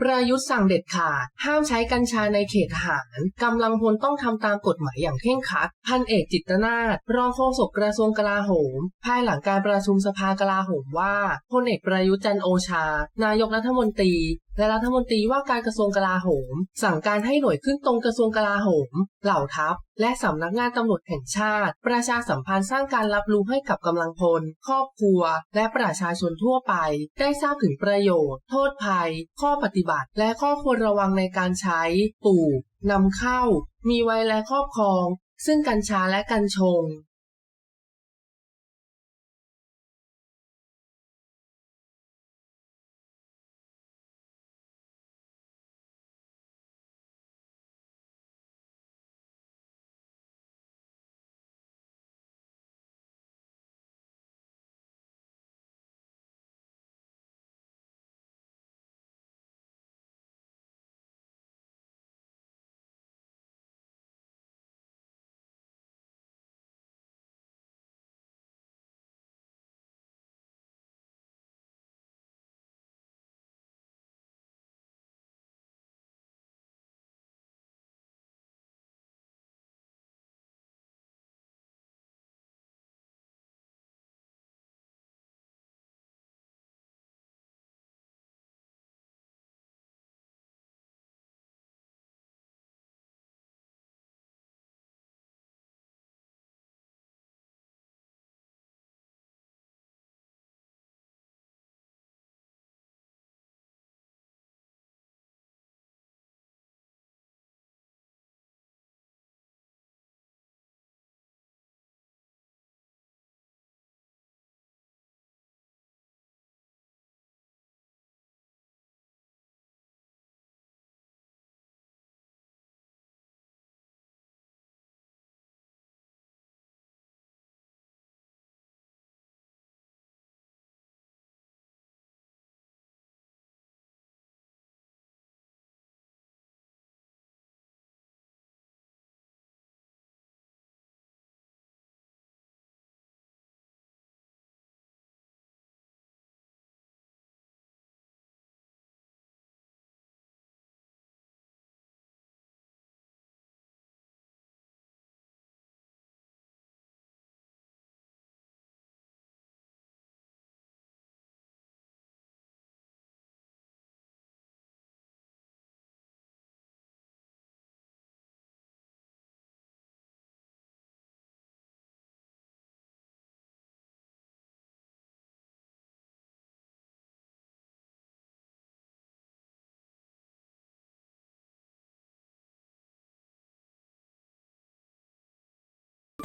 ประยุทธ์สั่งเด็ดขาด ห้ามใช้กัญชาในเขตทหารกำลังพลต้องทำตามกฎหมายอย่างเคร่งครัด พันเอกจิตนาถรองโฆษกกระทรวงกลาโหม ภายหลังการประชุมสภากลาโหมว่าพลเอกประยุทธ์จันโอชา นายกรัฐมนตรีและรัฐมนตรีว่าการกระทรวงกลาโหม สั่งการให้หน่วยขึ้นตรงกระทรวงกลาโหม เหล่าทัพ และสำนักงานตำรวจแห่งชาติ ประชาสัมพันธ์สร้างการรับรู้ให้กับกำลังพล ครอบครัว และประชาชนทั่วไป ได้ทราบถึงประโยชน์ โทษภัย ข้อปฏิบัติ และข้อควรระวังในการใช้ ปลูกนำเข้า มีไว้และครอบครอง ซึ่งกัญชาและกัญชง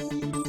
Thank you